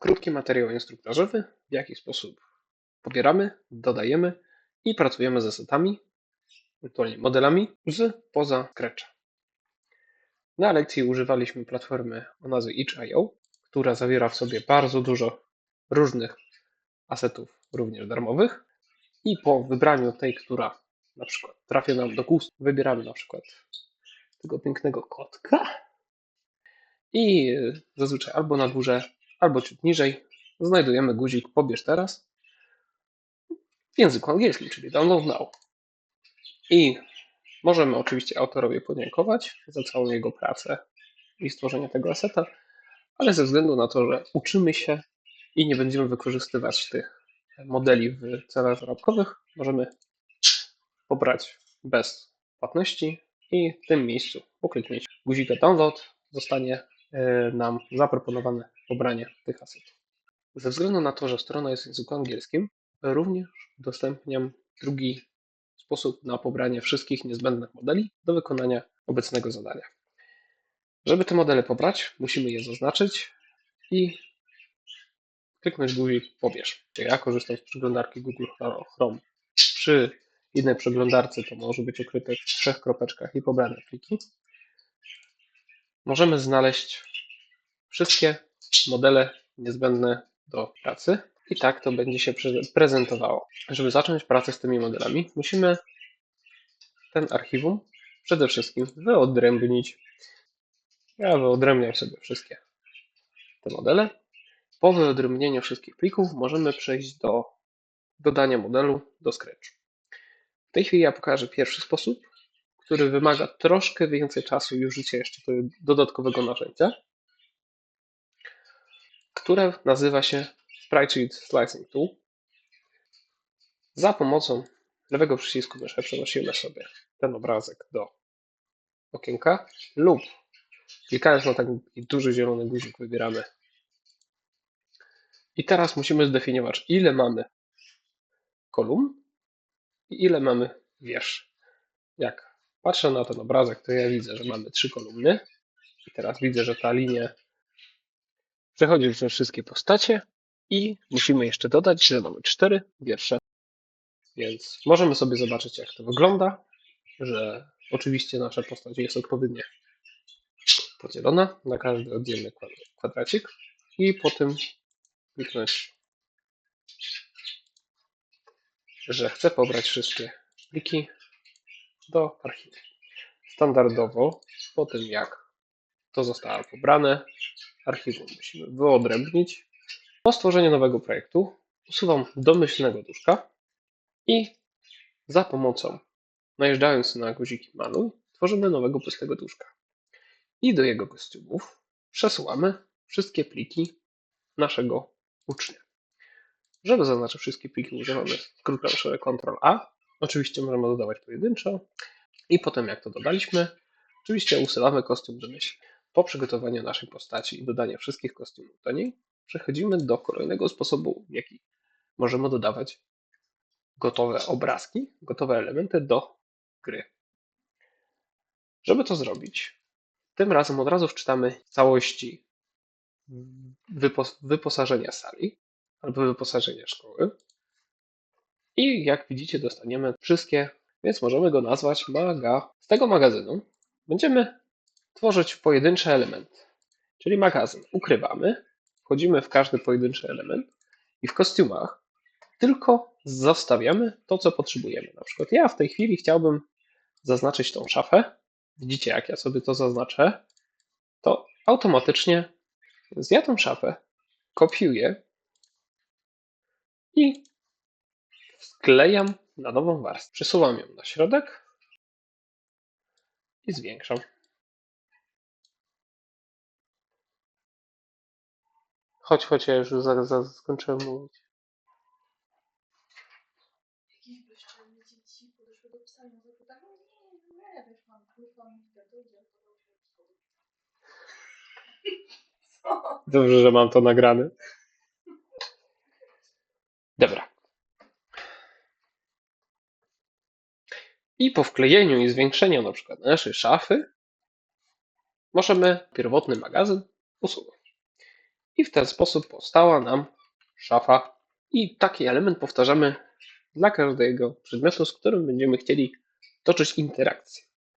Krótki materiał instruktażowy, w jaki sposób pobieramy, dodajemy i pracujemy z asetami, ewentualnie modelami z poza Scratcha. Na lekcji używaliśmy platformy o nazwie itch.io, która zawiera w sobie bardzo dużo różnych asetów, również darmowych. I po wybraniu tej, która na przykład trafia nam do gustu, wybieramy na przykład tego pięknego kotka i zazwyczaj albo na górze, albo ciut niżej. Znajdujemy guzik pobierz teraz. W języku angielskim, czyli download now. I możemy oczywiście autorowi podziękować za całą jego pracę i stworzenie tego aseta, ale ze względu na to, że uczymy się i nie będziemy wykorzystywać tych modeli w celach zarobkowych, możemy pobrać bez płatności i w tym miejscu po kliknięciu guzika download zostanie e, nam zaproponowane pobranie tych asetów. Ze względu na to, że strona jest w języku angielskim, również udostępniam drugi sposób na pobranie wszystkich niezbędnych modeli do wykonania obecnego zadania. Żeby te modele pobrać, musimy je zaznaczyć i kliknąć guzik pobierz. Ja korzystam z przeglądarki Google Chrome. Przy innej przeglądarce to może być ukryte w trzech kropeczkach i pobrane pliki. Możemy znaleźć wszystkie modele niezbędne do pracy i tak to będzie się prezentowało. Żeby zacząć pracę z tymi modelami, musimy ten archiwum przede wszystkim wyodrębnić. Ja wyodrębniam sobie wszystkie te modele. Po wyodrębnieniu wszystkich plików możemy przejść do dodania modelu do Scratch. W tej chwili ja pokażę pierwszy sposób, który wymaga troszkę więcej czasu i użycia jeszcze dodatkowego narzędzia, które nazywa się Sprite Slicing Tool. Za pomocą lewego przycisku myszy przenosimy sobie ten obrazek do okienka lub klikając na taki duży zielony guzik wybieramy. I teraz musimy zdefiniować ile mamy kolumn i ile mamy wiersz. Jak patrzę na ten obrazek, to ja widzę, że mamy trzy kolumny i teraz widzę, że ta linia przechodzi przez wszystkie postacie i musimy jeszcze dodać, że mamy cztery wiersze. Więc możemy sobie zobaczyć, jak to wygląda, że oczywiście nasza postać jest odpowiednio podzielona na każdy oddzielny kwadracik i po tym kliknąć, że chcę pobrać wszystkie pliki do archiwum. Standardowo po tym, jak to zostało pobrane, archiwum musimy wyodrębnić po stworzeniu nowego projektu usuwam domyślnego duszka i za pomocą, najeżdżając na guziki manuj, tworzymy nowego pustego duszka. I do jego kostiumów przesuwamy wszystkie pliki naszego ucznia. Żeby zaznaczyć wszystkie pliki, używamy skrótu Ctrl A. Oczywiście możemy dodawać pojedynczo. I potem, jak to dodaliśmy, oczywiście usuwamy kostium domyślny. Po przygotowaniu naszej postaci i dodaniu wszystkich kostiumów do niej, przechodzimy do kolejnego sposobu, w jaki możemy dodawać gotowe obrazki, gotowe elementy do gry. Żeby to zrobić, tym razem od razu wczytamy całości wyposażenia sali albo wyposażenia szkoły. I jak widzicie, dostaniemy wszystkie, więc możemy go nazwać maga. Z tego magazynu będziemy tworzyć pojedyncze elementy, czyli magazyn ukrywamy, wchodzimy w każdy pojedynczy element i w kostiumach tylko zostawiamy to, co potrzebujemy. Na przykład ja w tej chwili chciałbym zaznaczyć tą szafę. Widzicie, jak ja sobie to zaznaczę, to automatycznie ja tą szafę kopiuję i wklejam na nową warstwę. Przesuwam ją na środek i zwiększam. Chodź, chodź, ja już za, za, skończyłem mówić. Jakieś bezczelne dzieci podeszły do pisania, zapytały, nie, nie, wiesz, mam kurwa, mi to idzie, Co? Dobrze, że mam to nagrane. Dobra. I po wklejeniu i zwiększeniu na przykład naszej szafy możemy pierwotny magazyn usunąć. I w ten sposób powstała nam szafa. I taki element powtarzamy dla każdego przedmiotu, z którym będziemy chcieli toczyć interakcję.